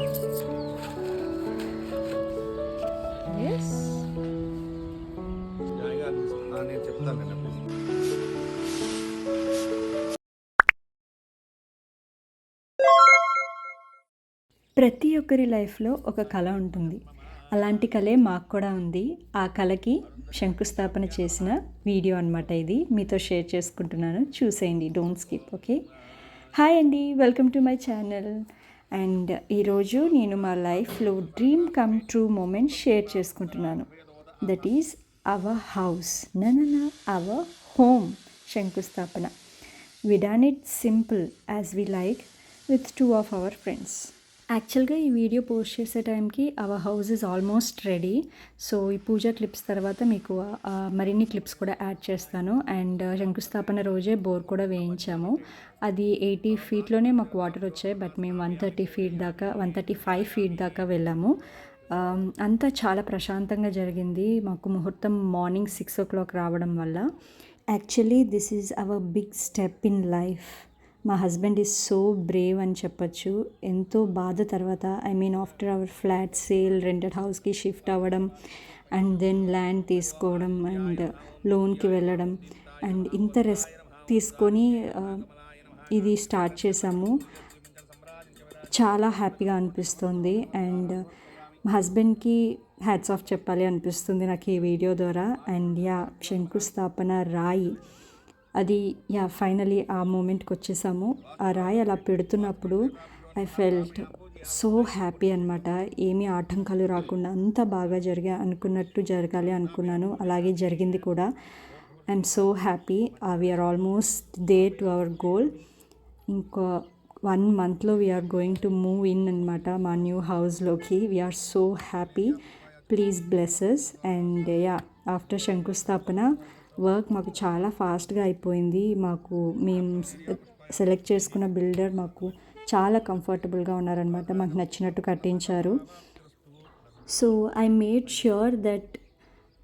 నేను చెప్తాను ప్రతి ఒక్కరి లైఫ్లో ఒక కళ ఉంటుంది. అలాంటి కళే మాకు కూడా ఉంది. ఆ కళకి శంకుస్థాపన చేసిన వీడియో అనమాట ఇది. మీతో షేర్ చేసుకుంటున్నాను. చూసేయండి. డోంట్ స్కిప్ ఓకే హాయ్ అండి welcome to my channel and ఈరోజు నేను మా లైఫ్లో dream come true moment share చేసుకుంటున్నాను. That is our house. ననన our home శంకుస్థాపన. We done it simple as we like with two of our friends యాక్చువల్గా ఈ video post చేసే టైంకి our house is almost ready so ఈ పూజ clips తర్వాత మీకు మరిన్ని క్లిప్స్ కూడా యాడ్ చేస్తాను. అండ్ శంకుస్థాపన రోజే బోర్ కూడా వేయించాము. అది ఎయిటీ ఫీట్లోనే మాకు వాటర్ వచ్చాయి. బట్ మేము వన్ థర్టీ ఫీట్ దాకా వన్ థర్టీ ఫైవ్ ఫీట్ దాకా వెళ్ళాము. అంతా చాలా ప్రశాంతంగా జరిగింది. మాకు ముహూర్తం మార్నింగ్ సిక్స్ ఓ క్లాక్ రావడం వల్ల. Actually this is our big step in life మా హస్బెండ్ ఈజ్ సో బ్రేవ్ అని చెప్పొచ్చు. ఎంతో బాధ తర్వాత I mean after our flat sale rented హౌస్కి షిఫ్ట్ అవ్వడం అండ్ దెన్ ల్యాండ్ తీసుకోవడం అండ్ లోన్కి వెళ్ళడం అండ్ ఇంత రెస్క్ తీసుకొని ఇది స్టార్ట్ చేసాము చాలా హ్యాపీగా అనిపిస్తుంది. అండ్ మా హస్బెండ్కి హ్యాట్స్ ఆఫ్ చెప్పాలి అనిపిస్తుంది నాకు ఈ వీడియో ద్వారా. అండ్ యా శంకుస్థాపన రాయి. అది యా ఫైనలీ ఆ మూమెంట్కి వచ్చేసాము ఆ రాయి అలా పెడుతున్నప్పుడు ఐ ఫెల్ట్ సో హ్యాపీ అనమాట ఏమీ ఆటంకాలు రాకుండా అంత బాగా జరిగా అనుకున్నట్టు జరగాలి అనుకున్నాను. అలాగే జరిగింది కూడా. I'm so happy. We're almost there to our goal ఇంకా వన్ మంత్లో we're going to move in అనమాట మా న్యూ హౌస్లోకి we're so happy please blesses and yeah after శంకుస్థాపన వర్క్ మాకు చాలా ఫాస్ట్గా అయిపోయింది. మాకు మేము సెలెక్ట్ చేసుకున్న బిల్డర్ మాకు చాలా కంఫర్టబుల్గా ఉన్నారనమాట మాకు నచ్చినట్టు కట్టించారు. So I made sure that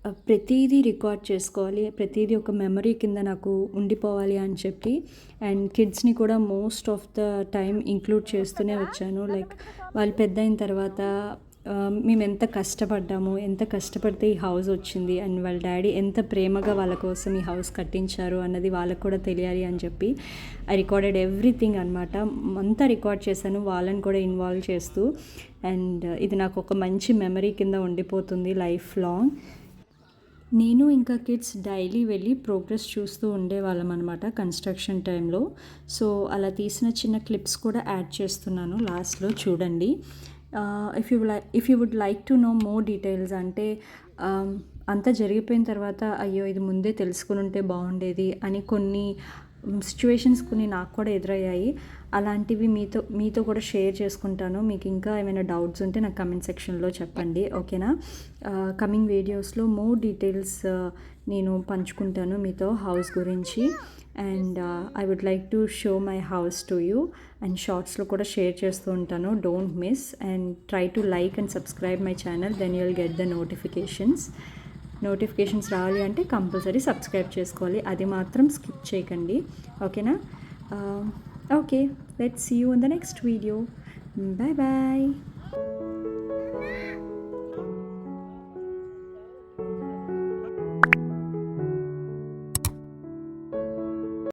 ప్రతిదీ రికార్డ్ చేసుకోవాలి. ప్రతిదీ ఒక మెమరీ కింద నాకు ఉండిపోవాలి అని చెప్పి. అండ్ కిడ్స్ని కూడా most of the time include చేస్తూనే వచ్చాను. లైక్ వాళ్ళు పెద్ద అయిన తర్వాత మేము ఎంత కష్టపడ్డాము ఎంత కష్టపడితే ఈ హౌస్ వచ్చింది అండ్ వాళ్ళ డాడీ ఎంత ప్రేమగా వాళ్ళ కోసం ఈ హౌస్ కట్టించారు అన్నది వాళ్ళకు కూడా తెలియాలి అని చెప్పి ఐ రికార్డెడ్ ఎవ్రీథింగ్ అనమాట అంతా రికార్డ్ చేశాను వాళ్ళని కూడా ఇన్వాల్వ్ చేస్తూ. అండ్ uh, ఇది నాకు ఒక మంచి మెమరీ కింద ఉండిపోతుంది లైఫ్ లాంగ్ నేను ఇంకా కిడ్స్ డైలీ వెళ్ళి ప్రోగ్రెస్ చూస్తూ ఉండేవాళ్ళం అనమాట కన్స్ట్రక్షన్ టైంలో సో అలా తీసిన చిన్న క్లిప్స్ కూడా యాడ్ చేస్తున్నాను లాస్ట్లో చూడండి. If you like if you would like to know more details అంటే um, అంతా జరిగిపోయిన తర్వాత అయ్యో ఇది ముందే తెలుసుకుని ఉంటే బాగుండేది అని కొన్ని సిచ్యువేషన్స్ కొన్ని నాకు కూడా ఎదురయ్యాయి. అలాంటివి మీతో మీతో కూడా షేర్ చేసుకుంటాను. మీకు ఇంకా ఏమైనా డౌట్స్ ఉంటే నాకు కమెంట్ సెక్షన్లో చెప్పండి. ఓకేనా? కమింగ్ వీడియోస్లో మోర్ డీటెయిల్స్ నేను పంచుకుంటాను మీతో హౌస్ గురించి. And I would like to show my house to you and షార్ట్స్లో కూడా షేర్ చేస్తూ ఉంటాను. Don't miss and try to like and subscribe my channel then you'll get the notifications notifications రావాలి అంటే కంపల్సరీ సబ్స్క్రైబ్ చేసుకోవాలి. అది మాత్రం స్కిప్ చేయకండి. ఓకేనా? Okay. Let's see you in the next video bye bye